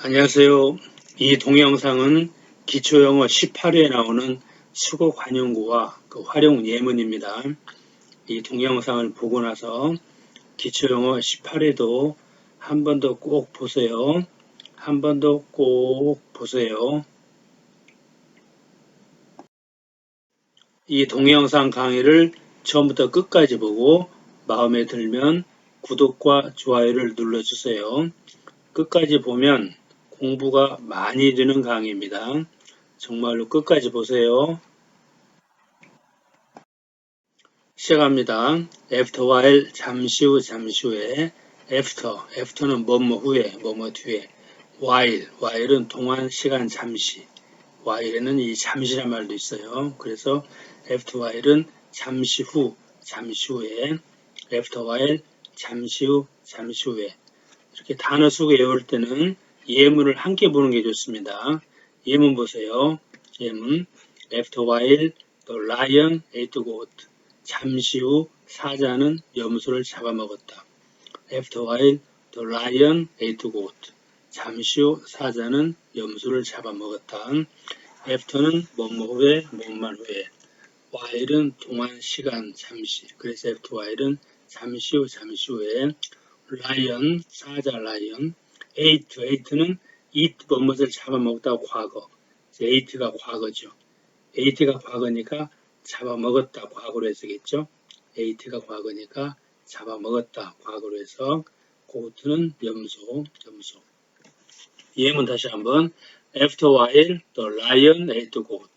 안녕하세요. 이 동영상은 기초영어 18회에 나오는 수거 관용구와 그 활용 예문입니다. 이 동영상을 보고 나서 기초영어 18회도 한 번 더 꼭 보세요. 한 번 더 꼭 보세요. 이 동영상 강의를 처음부터 끝까지 보고 마음에 들면 구독과 좋아요를 눌러주세요. 끝까지 보면 공부가 많이 되는 강의입니다. 정말로 끝까지 보세요. 시작합니다. after while 잠시 후 잠시 후에 after after는 뭐뭐 후에 뭐뭐 뒤에 while while은 동안 시간 잠시 while에는 이 잠시란 말도 있어요. 그래서 after while은 잠시 후 잠시 후에 after while 잠시 후 잠시 후에 이렇게 단어 수고 외울 때는 예문을 함께 보는 게 좋습니다. 예문 보세요. 예문 After while the lion ate goat. 잠시 후 사자는 염소를 잡아먹었다. After while the lion ate goat. 잠시 후 사자는 염소를 잡아먹었다. After는 뭐뭐 후에 뭐만 후에 while은 동안 시간 잠시 그래서 after while은 잠시 후 잠시 후에 lion 사자 ate, ate는 eat 뭐뭇을 잡아먹었다고 과거. ate가 과거죠. ate가 과거니까 잡아먹었다 과거로 해서겠죠. ate가 과거니까 잡아먹었다 과거로 해서 goat는 염소, 염소. 예문 다시 한번 After while the lion ate goat.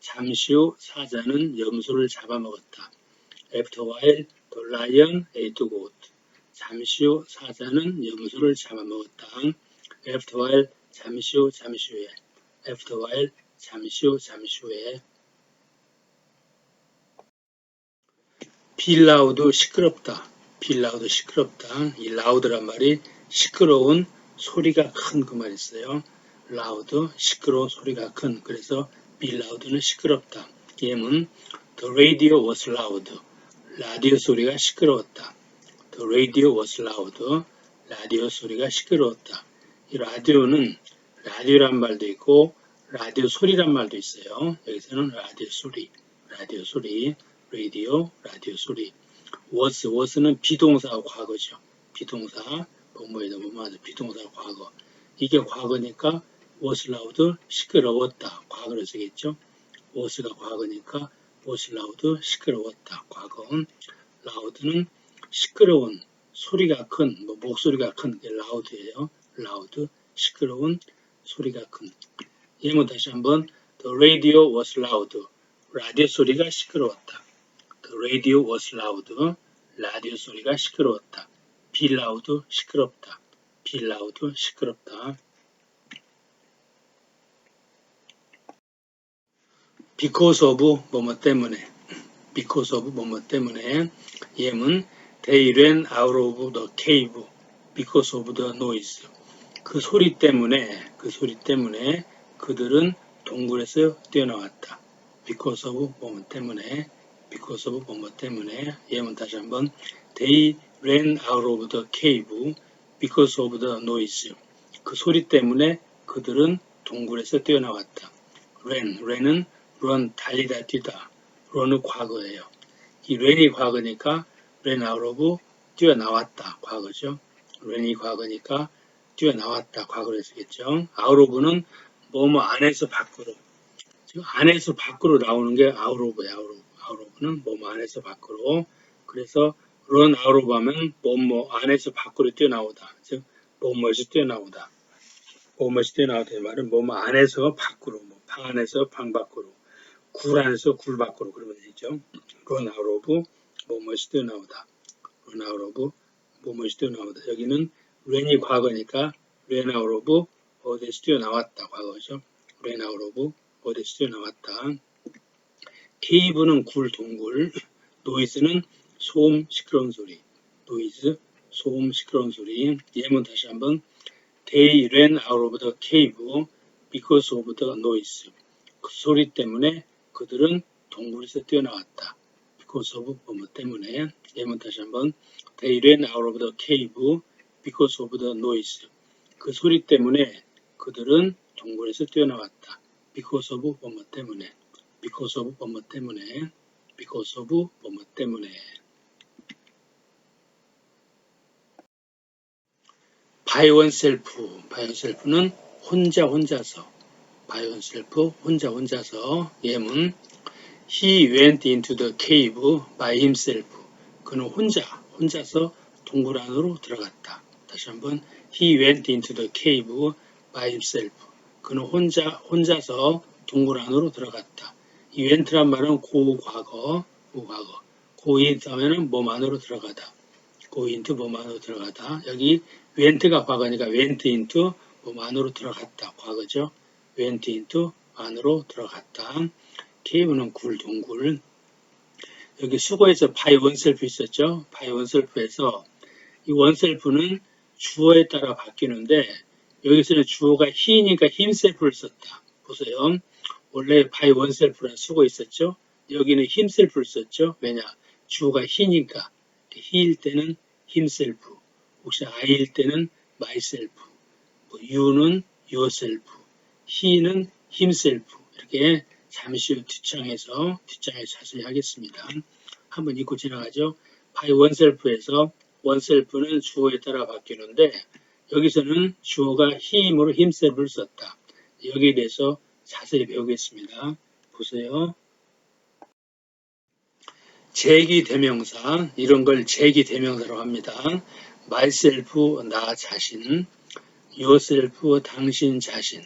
잠시 후 사자는 염소를 잡아먹었다. After while the lion ate goat. 잠시 후 사자는 염소를 잡아먹었다. After while 잠시 후 잠시 후에 After while 잠시 후 잠시 후에 빌라우드 시끄럽다. 빌라우드 시끄럽다. 이 라우드란 말이 시끄러운 소리가 큰 그말 있어요. 라우드 시끄러운 소리가 큰 그래서 빌라우드는 시끄럽다. 예문 The radio was loud. 라디오 소리가 시끄러웠다. The radio was loud. 라디오 소리가 시끄러웠다. 이 라디오는 라디오란 말도 있고 라디오 소리란 말도 있어요. 여기서는 라디오 소리, 라디오 소리, 라디오, 라디오 소리. was, was는 비동사 과거죠. 비동사, 뭐뭐에다 뭐뭐하다 비동사 과거. 이게 과거니까 was loud 시끄러웠다. 과거로 쓰겠죠. was가 과거니까 was loud 시끄러웠다. 과거. loud는 시끄러운 소리가 큰, 뭐 목소리가 큰게 loud예요. loud 시끄러운 소리가 큰. 예문 다시 한번 The radio was loud. 라디오 소리가 시끄러웠다. The radio was loud. 라디오 소리가 시끄러웠다. Be loud 시끄럽다. Be loud 시끄럽다. Because of 뭐뭐 때문에. Because of 뭐뭐 때문에. 예문 They ran out of the cave because of the noise. 그 소리 때문에, 그 소리 때문에 그들은 동굴에서 뛰어나왔다. because of 뭐뭐 때문에, because of 뭐뭐 때문에. 예문 다시 한번. They ran out of the cave because of the noise. 그 소리 때문에 그들은 동굴에서 뛰어나왔다. ran, ran은 run, 달리다, 뛰다. run은 과거예요. 이 ran이 과거니까 of 뛰어나왔다. 과거죠. ran이 과거니까 뛰어나왔다. 과거로 쓰겠죠. of는 뭐뭐 안에서 밖으로. 지금 안에서 밖으로 나오는 게 of. out of는 뭐뭐 안에서 밖으로. 그래서 out of 하면 뭐뭐 안에서 밖으로 뛰어나오다. 즉 뭐뭐에서 뛰어나오다. 뭐뭐에서 뛰어나오다. 이 말은 뭐뭐 안에서 밖으로. 뭐 방 안에서 방 밖으로. 굴 안에서 굴 밖으로. 그러면 되죠. out of 뭐뭐에서 뛰어나오다. run out of 뭐뭐에서 뛰어나오다. 여기는 ran이 과거니까 ran out of 어디에서 뛰어나왔다. 과거죠. ran out of 어디에서 뛰어나왔다. cave는 굴, 동굴. noise는 소음, 시끄러운 소리. noise, 소음, 시끄러운 소리. 예문 다시 한번. They ran out of the cave because of the noise. 그 소리 때문에 그들은 동굴에서 뛰어나왔다. Because of 뭐뭐 때문에. 예문 다시 한번. They ran out of the cave because of the noise. 그 소리 때문에 그들은 동굴에서 뛰어나왔다. because of 뭐뭐 때문에. because of 뭐뭐 때문에. because of 뭐뭐 때문에. by oneself. by oneself는 혼자 혼자서. by oneself 혼자 혼자서. 예문 He went into the cave by himself. 그는 혼자 혼자서 동굴 안으로 들어갔다. 다시 한번 He went into the cave by himself. 그는 혼자 혼자서 동굴 안으로 들어갔다. 이 went란 말은 고과거, 고과거. go into 하면은 몸 안으로 들어가다. go into 몸 안으로 들어가다. 여기 went가 과거니까 went into 몸 안으로 들어갔다. 과거죠. went into 안으로 들어갔다. Cave는 굴, 동굴. 여기 수거에서 by oneself 있었죠. by oneself에서 이 oneself는 주어에 따라 바뀌는데 여기서는 주어가 he니까 himself를 썼다. 보세요. 원래 by oneself라는 수거 있었죠. 여기는 himself를 썼죠. 왜냐? 주어가 he니까 he일 때는 himself, 혹시 I일 때는 뭐 you는 yourself, he는 himself 이렇게 잠시 후 뒷장에서 뒷장에서 자세히 하겠습니다. 한번 읽고 지나가죠. by oneself에서 oneself는 주어에 따라 바뀌는데 여기서는 주어가 힘으로 himself를 썼다. 여기에 대해서 자세히 배우겠습니다. 보세요. 제기 대명사 이런 걸 제기 대명사로 합니다. myself 나 자신, yourself 당신 자신,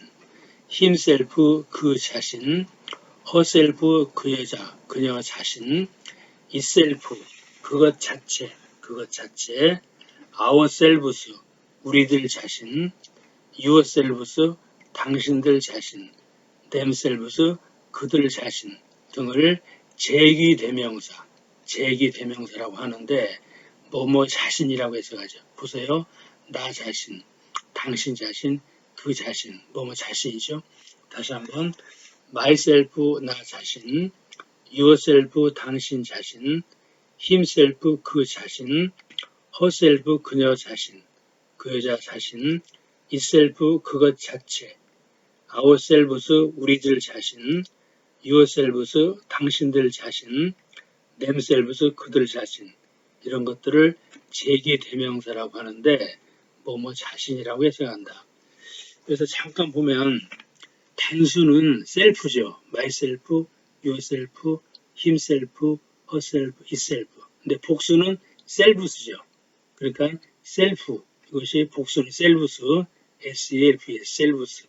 himself 그 자신, herself 그 여자 그녀 자신, itself 그것 자체 그것 자체, ourselves 우리들 자신, yourselves 당신들 자신, themselves 그들 자신 등을 제기 대명사 제기 대명사라고 하는데 뭐뭐 자신이라고 해석하죠. 보세요. 나 자신, 당신 자신, 그 자신, 뭐뭐 자신이죠. 다시 한번 myself 나 자신, yourself 당신 자신, himself 그 자신, herself 그녀 자신, 그 여자 자신, itself 그것 자체, ourselves 우리들 자신, yourselves 당신들 자신, themselves 그들 자신 이런 것들을 제기 대명사라고 하는데 뭐뭐 자신이라고 해석한다. 그래서 잠깐 보면 단수는 셀프죠. myself, yourself, himself. 근데 복수는 selfs죠. 그러니까 self 이것이 복수는 selves, S-E-L-F-S, selves.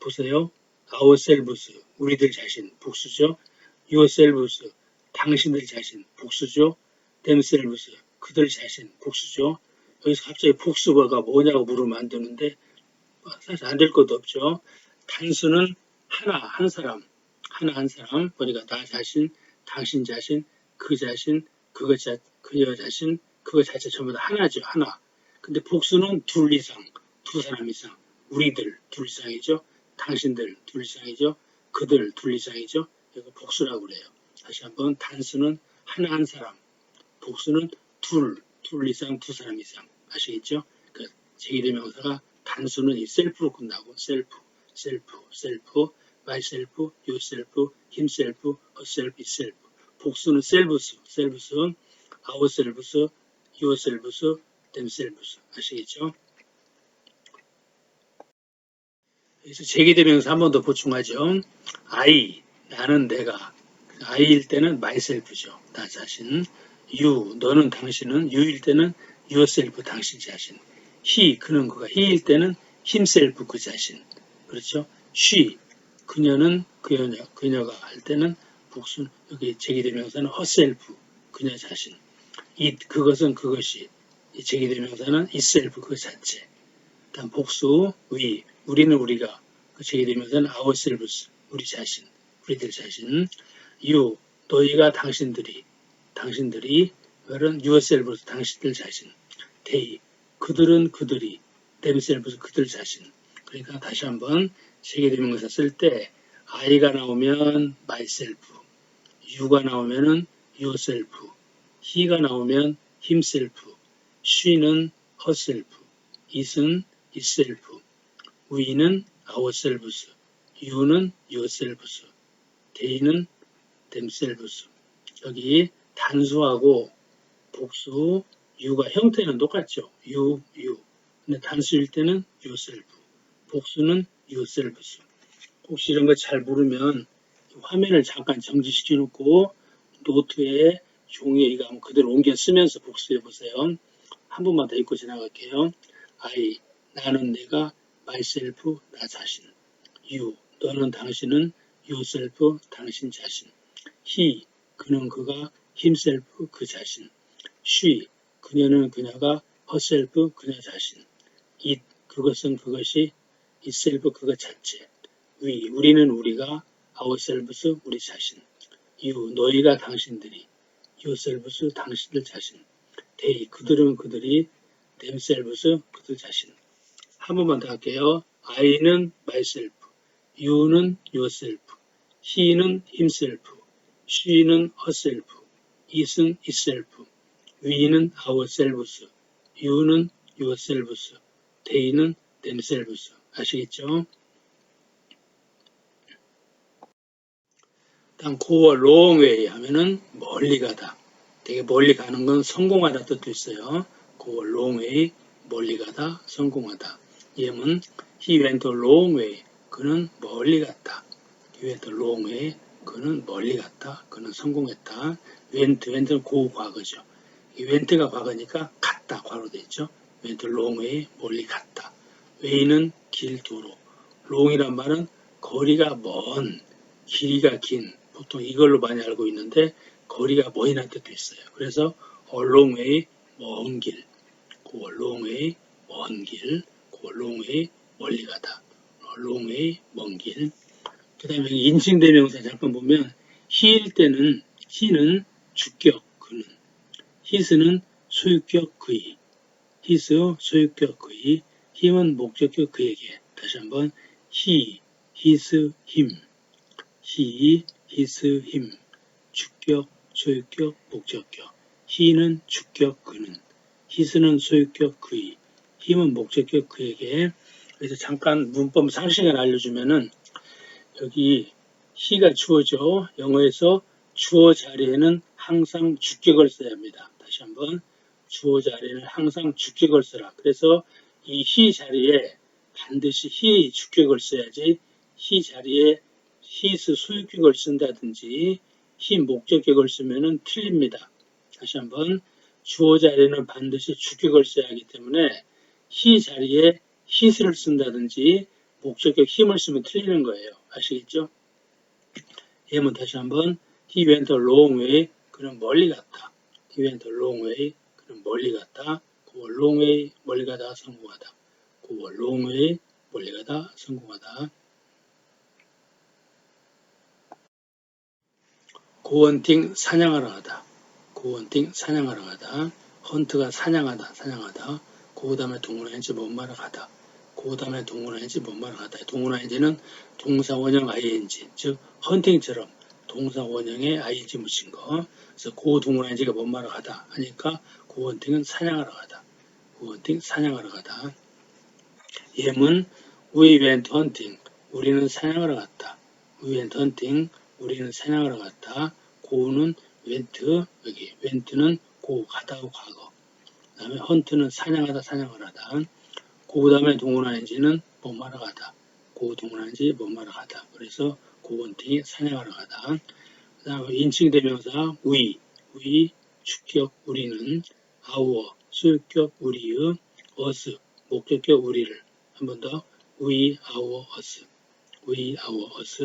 보세요. ourselves, 우리들 자신, 복수죠. yourselves, 당신들 자신, 복수죠. themselves, 그들 자신, 복수죠. 여기서 갑자기 복수가 뭐냐고 물으면 안 되는데 사실 안 될 것도 없죠. 단수는 하나, 한 사람, 하나 한 사람, 보니까 나 자신, 당신 자신, 그 자신, 그것 자, 그녀 자신, 그것 자체 전부 다 하나죠, 하나. 근데 복수는 둘 이상, 두 사람 이상, 우리들 둘 이상이죠, 당신들 둘 이상이죠, 그들 둘 이상이죠. 이거 복수라고 그래요. 다시 한번 단수는 하나 한 사람, 복수는 둘, 둘 이상, 두 사람 이상. 아시겠죠? 그 제기대명사가 단수는 이 셀프로 끝나고 셀프, 셀프, 셀프, myself, yourself, himself, herself, itself. 복수는 selves, selves는 ourselves, yourselves, themselves. 아시겠죠? 그래서 제기대명사 한 번 더 보충하죠. I, 나는 내가. I일 때는 myself죠. 나 자신. You, 너는 당신은. You일 때는 yourself, 당신 자신. He, 그는 그가. He일 때는 himself, 그 자신. 그렇죠? She, 그녀는 그녀, 그녀가 할 때는 복수, 여기 제기대명사는 herself, 그녀 자신. it, 그것은 그것이. 제기대명사는 itself, 그 자체. 다음 복수, we, 우리는 우리가. 그 제기대명사는 ourselves, 우리 자신, 우리들 자신. you, 너희가 당신들이, 당신들이, 그런 yourselves, 당신들 자신. they, 그들은 그들이, themselves, 그들 자신. 그러니까 다시 한번 세계대명사 쓸때 I가 나오면 myself, you가 나오면은 yourself, he가 나오면 himself, she는 herself, it은 itself, we는 ourselves, you는 yourselves, they는 themselves. 여기 단수하고 복수 you가 형태는 똑같죠. you, you. 근데 단수일 때는 yourself, 복수는 yourselves. 혹시 이런 거 잘 모르면 화면을 잠깐 정지시켜 놓고 노트에 종이에 이거 한번 그대로 옮겨 쓰면서 복수해 보세요. 한 번만 더 읽고 지나갈게요. I 나는 내가 myself 나 자신 you 너는 당신은 yourself 당신 자신 he 그는 그가 himself 그 자신 she 그녀는 그녀가 herself 그녀 자신 it 그것은 그것이 itself 그것 자체 we 우리는 우리가 ourselves 우리 자신 you 너희가 당신들이 yourselves 당신들 자신 they 그들은 그들이 themselves 그들 자신 한 번만 더 할게요. I는 myself, you는 yourself, he는 himself, she는 herself, it은 itself, we는 ourselves, you는 yourselves, they는 themselves. 아시겠죠? a long way 하면은 멀리 가다. 되게 멀리 가는 건 성공하다 뜻도 있어요. long way 멀리 가다, 성공하다. 예문 he went a long way. 그는 멀리 갔다. he went a long way. 그는 멀리 갔다. 그는 성공했다. went, went는 고 과거죠. 이 went가 과거니까 갔다 과로 되죠. went a long way 멀리 갔다. way는 길 도로. long이란 말은 거리가 먼, 길이가 긴. 보통 이걸로 많이 알고 있는데 거리가 먼이라는 뜻도 있어요. 그래서 a long way 먼 길. go a long way 먼 길. go a long way 멀리 가다. a long way 먼 길. 그 다음에 인칭 대명사 잠깐 보면 he일 때는 he는 주격 그는 his는 소유격 그의 his 소유격 그의 him은 목적격 그에게 다시 한번 he, his, him he, his, him 주격, 소유격, 목적격 he는 주격 그는 his는 소유격 그의 힘은 목적격 그에게 그래서 잠깐 문법 상식을 알려주면은 여기 he가 주어죠. 영어에서 주어 자리에는 항상 주격을 써야 합니다. 다시 한번 주어 자리에는 항상 주격을 써라. 그래서 이 he 자리에 반드시 he 주격을 써야지 he 자리에 his 소유격을 쓴다든지 he 목적격을 쓰면은 틀립니다. 다시 한번 주어 자리에는 반드시 주격을 써야 하기 때문에 he 자리에 his를 쓴다든지 목적격 힘을 쓰면 틀리는 거예요. 아시겠죠? 예문 다시 한번 he went a long way 그는 멀리 갔다. he went a long way 그는 멀리 갔다. Go a long way 멀리 가다 성공하다. go a long way 멀리 가다 성공하다. 고원팅 사냥하러 가다. 고원팅 사냥하러 가다. 헌트가 사냥하다, 사냥하다. 그 다음에 동물아인지 뭔 말을 가다. 그 다음에 동물아인지 뭔 말을 가다. 동물아인지는 동사 원형 ing, 즉 헌팅처럼 동사 원형에 ing 묻힌 거. 그래서 고 동물아인지가 뭔 말을 가다 하니까 고원팅은 사냥하러 가다. 고원팅 사냥하러 가다. 예문 We went hunting. 우리는 사냥하러 갔다. We went hunting. 우리는 사냥하러 갔다. 고는 went 여기 went는 고 가다고 과거. 그다음에 헌트는 사냥하다 사냥을 하다. 그 다음에 동원하는지는 뭐하러 가다. 고 동원하는지 뭐하러 가다. 그래서 고원팅이 사냥하러 가다. 그 다음에 인칭 대명사 we, we 주격 우리는 our 수격 우리의 us 목적격 우리를 한 번 더. We, our, us we, our, us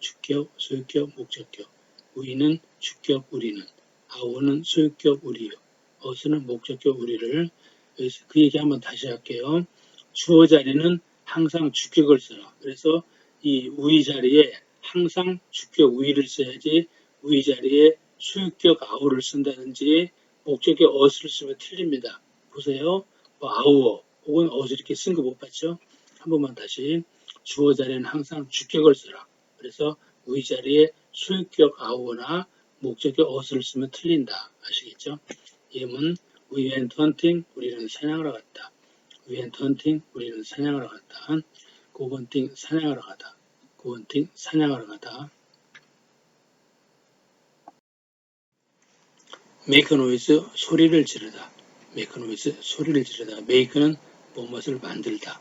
주격, 소유격, 목적격. We는 주격 우리는 our는 소유격 우리요. 어스는 목적격 우리를. 여기서 그 얘기 한번 다시 할게요. 주어 자리는 항상 주격을 써요. 그래서 이 우위 자리에 항상 주격 우위를 써야지 우위 자리에 수유격 아우를 쓴다든지 목적격 어스를 쓰면 틀립니다. 보세요. 뭐 아우어 혹은 어스 이렇게 쓴 거 못 봤죠? 한 번만 다시 주어 자리는 항상 주격을 쓰라. 그래서 우위 자리에 수유격 아우어나 목적격 어스를 쓰면 틀린다. 아시겠죠? 예문 We went hunting. 우리는 사냥하러 갔다. We went hunting. 우리는 사냥하러 갔다. 고번팅 사냥하러 가다. 고번팅 사냥하러 가다. Make noise 소리를 지르다. make noise 소리를 지르다. make는 무엇을 만들다.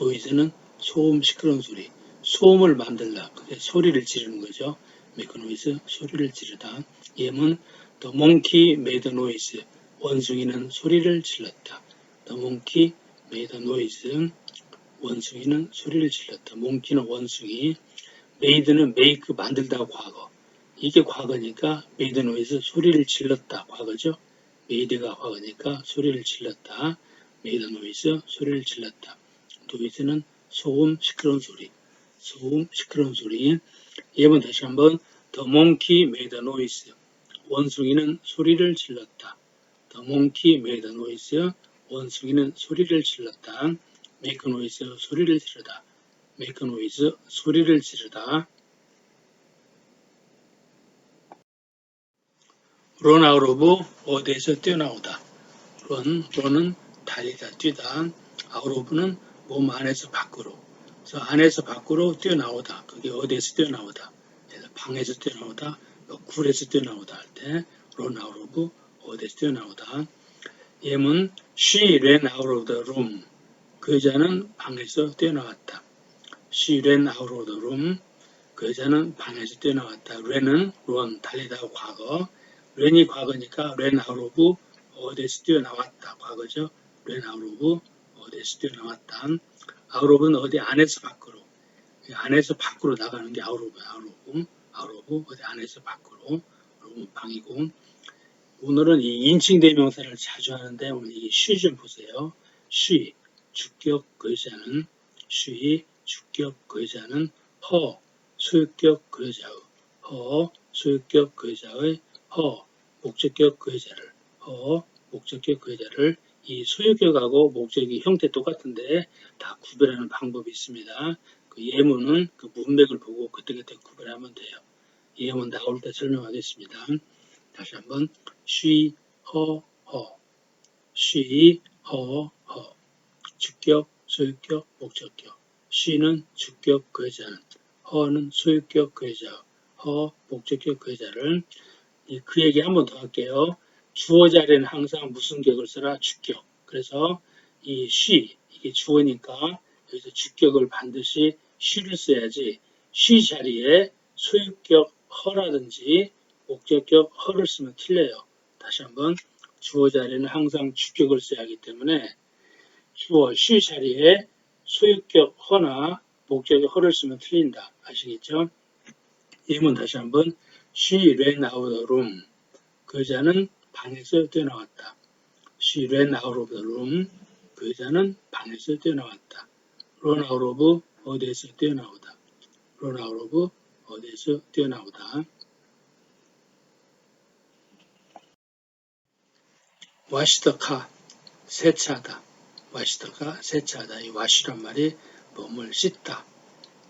noise는 소음 시끄러운 소리. 소음을 만들다. 그게 소리를 지르는 거죠. make noise 소리를 지르다. 예문 the monkey made noise 원숭이는 소리를 질렀다. The monkey made noise 원숭이는 소리를 질렀다. monkey는 원숭이 made는 make 만들다 과거. 이게 과거니까 made noise 소리를 질렀다 과거죠. made가 과거니까 소리를 질렀다. made noise 소리를 질렀다. noise는 소음 시끄러운 소리. 소음 시끄러운 소리. 예문 다시 한번 the monkey made noise 원숭이는 소리를 질렀다. The monkey made a noise. 원숭이는 소리를 질렀다. make a noise. 소리를 지르다. make a noise. 소리를 지르다. Run out of 어디에서 뛰어나오다. run, run은 달리다, 뛰다. out of는 몸 안에서 밖으로. 그래서 안에서 밖으로 뛰어나오다. 그게 어디에서 뛰어나오다. 방에서 뛰어나오다. 뭐 굴에서 뛰어나오다 할 때 run out of 어디에서 뛰어나오다. 예문 she ran out of the room. 그 여자는 방에서 뛰어나왔다. she ran out of the room. 그 여자는 방에서 뛰어나왔다. ran은 run 달리다 과거. Ran이 과거니까 ran out of 어디에서 뛰어나왔다. 과거죠. ran out of 어디에서 뛰어나왔다. out of는 어디 안에서 밖으로. 안에서 밖으로 나가는 게 out of, out of, out 어디 안에서 밖으로. 방이고 오늘은 이 인칭 대명사를 자주 하는데 오늘 이 she 좀 보세요. she 주격 그 여자는 she 주격 그 여자는 her 소유격 그 여자의 her 소유격 그 여자의 her 목적격 그 여자를 her 목적격 그 여자를 이 소유격하고 목적이 형태 똑같은데 다 구별하는 방법이 있습니다. 그 예문은 그 문맥을 보고 그때그때 구별하면 돼요. 예문 나올 때 설명하겠습니다. 다시 한번 she, her, her, she, her, her 주격, 소유격, 목적격 she는 주격 그 여자는 her는 소유격 그 여자 her 목적격 그 여자를 그 얘기 한 번 더 할게요. 주어 자리는 항상 무슨 격을 써라 주격 그래서 이 she 이게 주어니까 여기서 주격을 반드시 she를 써야지 she 자리에 소유격 허라든지 목적격 허를 쓰면 틀려요. 다시 한번 주어 자리는 항상 주격을 써야 하기 때문에 주어 쉬 자리에 소유격 허나 목적격 허를 쓰면 틀린다. 아시겠죠? 예문 다시 한번 She ran out of the room. 그 여자는 방에서 뛰어나왔다. She ran out of the room. 그 여자는 방에서 뛰어나왔다. run out of 어디에서 뛰어나오다. run out of 어디에서 뛰어나오다. 와시더카 세차하다. 와시더카 세차하다. 이 와시란 말이 몸을 씻다.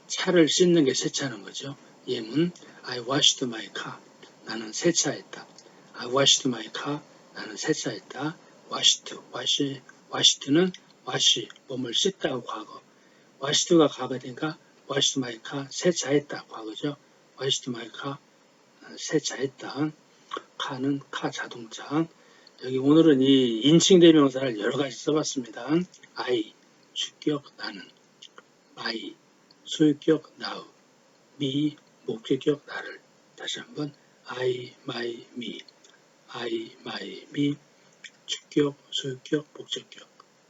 차를 씻는 게 세차하는 거죠. 예문 I washed my car. 나는 세차했다. I washed my car. 나는 세차했다. washed, wash, washed는 wash, 몸을 씻다고 과거. washed가 과거니까 washed my car, 세차했다. 과거죠. washed my car, 세차했다. 카는 카 자동차. 여기 오늘은 이 인칭 대명사를 여러 가지 써봤습니다. I, 주격 나는, my, 소유격 나우, me, 목적격 나를. 다시 한번 I, my, me, I, my, me, 주격, 소유격, 목적격,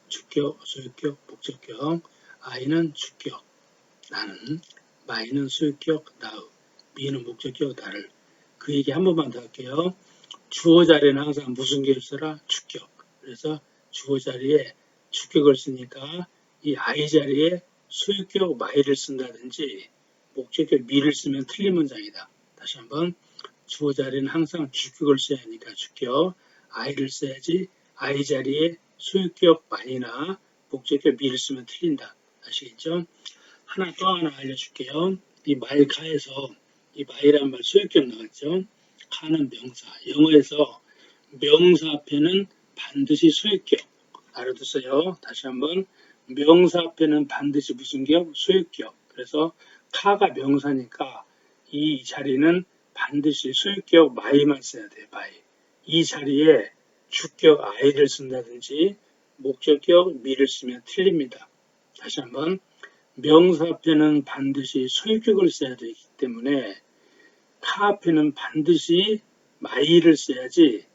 주격, 소유격, 목적격. I는 주격, 나는, my는 소유격 나우, me는 목적격 나를. 그 얘기 한 번만 더 할게요. 주어 자리는 항상 무슨 격을 써라? 주격. 그래서 주어 자리에 주격을 쓰니까 이 I 자리에 소유격 my를 쓴다든지 목적격 me를 쓰면 틀린 문장이다. 다시 한번 주어 자리는 항상 주격을 써야 하니까 주격 I를 써야지 I 자리에 소유격 my나 목적격 me를 쓰면 틀린다. 아시겠죠? 하나 또 하나 알려줄게요. 이 말카에서 이 my란 말 소유격 나왔죠? 하는 명사. 영어에서 명사 앞에는 반드시 소유격. 알아두세요. 다시 한번 명사 앞에는 반드시 무슨 격? 소유격. 그래서 카가 명사니까 이 자리는 반드시 소유격 마이만 써야 돼, 마이. 이 자리에 주격 아이를 쓴다든지 목적격 미를 쓰면 틀립니다. 다시 한번 명사 앞에는 반드시 소유격을 써야 되기 때문에 카 앞에는 반드시 마이를 써야지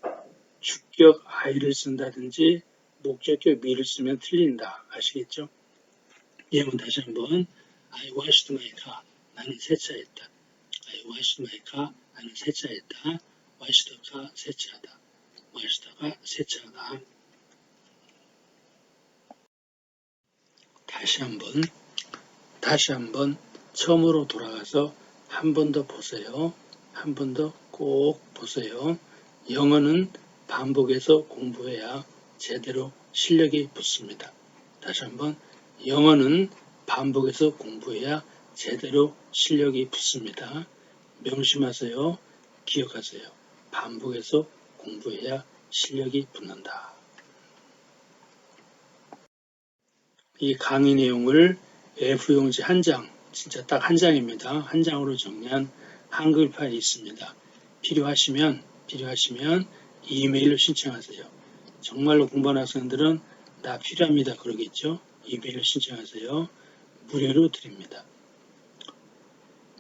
주격 아이를 쓴다든지 목적격 미를 쓰면 틀린다. 아시겠죠? 예문 다시 한번 I washed my car. 나는 세차했다. I washed my car. 나는 세차했다. wash the car. 세차하다. wash다가 세차하다. 다시 한번 다시 한번 처음으로 돌아가서 한 번 더 보세요. 한 번 더 꼭 보세요. 영어는 반복해서 공부해야 제대로 실력이 붙습니다. 다시 한번 영어는 반복해서 공부해야 제대로 실력이 붙습니다. 명심하세요. 기억하세요. 반복해서 공부해야 실력이 붙는다. 이 강의 내용을 F용지 한 장, 진짜 딱 한 장입니다. 한 장으로 정리한 한글 파일이 있습니다. 필요하시면, 필요하시면 이메일로 신청하세요. 정말로 공부하는 학생들은 나 필요합니다. 그러겠죠? 이메일로 신청하세요. 무료로 드립니다.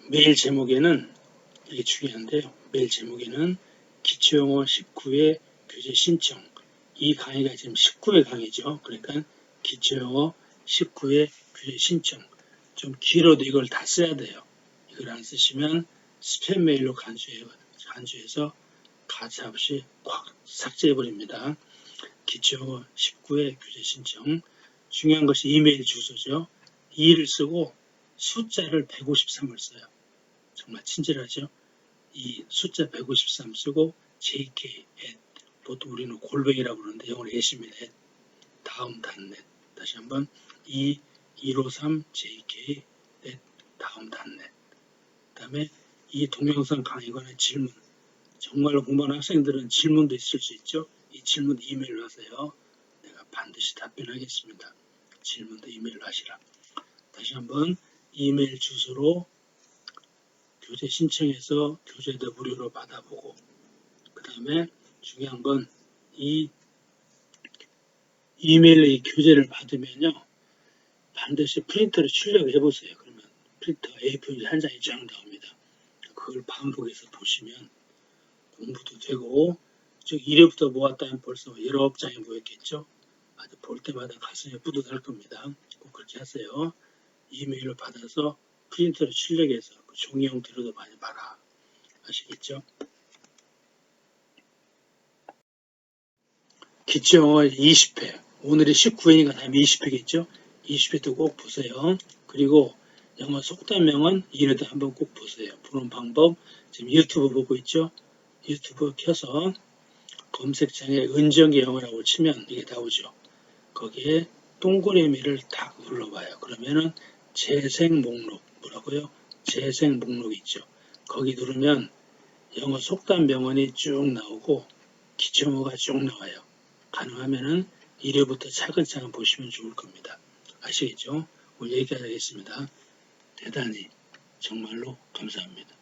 메일 제목에는 이게 중요한데요. 메일 제목에는 기초영어 19회 교재 신청. 이 강의가 지금 19회 강의죠. 그러니까 기초영어 19회 교재 신청. 좀 길어도 이걸 다 써야 돼요. 이걸 안 쓰시면 스팸 메일로 간주해, 간주해서 가차 없이 꽉 삭제해버립니다. 기초영어 19회 교재 신청. 중요한 것이 이메일 주소죠. 2를 쓰고 숫자를 153을 써요. 정말 친절하죠. 이 숫자 153 쓰고 jk at 보통 우리는 골뱅이라고 그러는데 영어로 애시입니다. at 다음 단넷 다시 한번 이153 jk at 다음 단넷 그다음에 이 동영상 강의에 관한 질문 정말로 공부하는 학생들은 질문도 있을 수 있죠. 이 질문 이메일로 하세요. 내가 반드시 답변하겠습니다. 질문도 이메일로 하시라. 다시 한번 이메일 주소로 교재 신청해서 교재도 무료로 받아보고 그 다음에 중요한 건 이 이메일로 이 교재를 받으면요 반드시 프린터를 출력해 보세요. 그러면 프린터 A4 한 장이 쫙 나옵니다. 그걸 반복해서 보시면 공부도 되고 즉 1회부터 모았다면 벌써 여러 장이 모였겠죠? 아주 볼 때마다 가슴이 뿌듯할 겁니다. 꼭 그렇게 하세요 이메일로 받아서 프린터를 출력해서 그 종이 형태로도 많이 봐라. 아시겠죠? 기초영어 20회. 오늘이 19회니까 다음에 20회겠죠? 20회도 꼭 보세요. 그리고 영어 속담명은 이래도 한번 꼭 보세요. 보는 방법 지금 유튜브 보고 있죠? 유튜브 켜서 검색창에 은정의 영어라고 치면 이게 나오죠. 거기에 동그라미를 딱 눌러봐요. 그러면은 재생 목록 뭐라고요? 재생 목록 있죠. 거기 누르면 영어 속담 명언이 쭉 나오고 기초어가 쭉 나와요. 가능하면은 1회부터 차근차근 보시면 좋을 겁니다. 아시겠죠? 오늘 여기까지 하겠습니다. 대단히 정말로 감사합니다.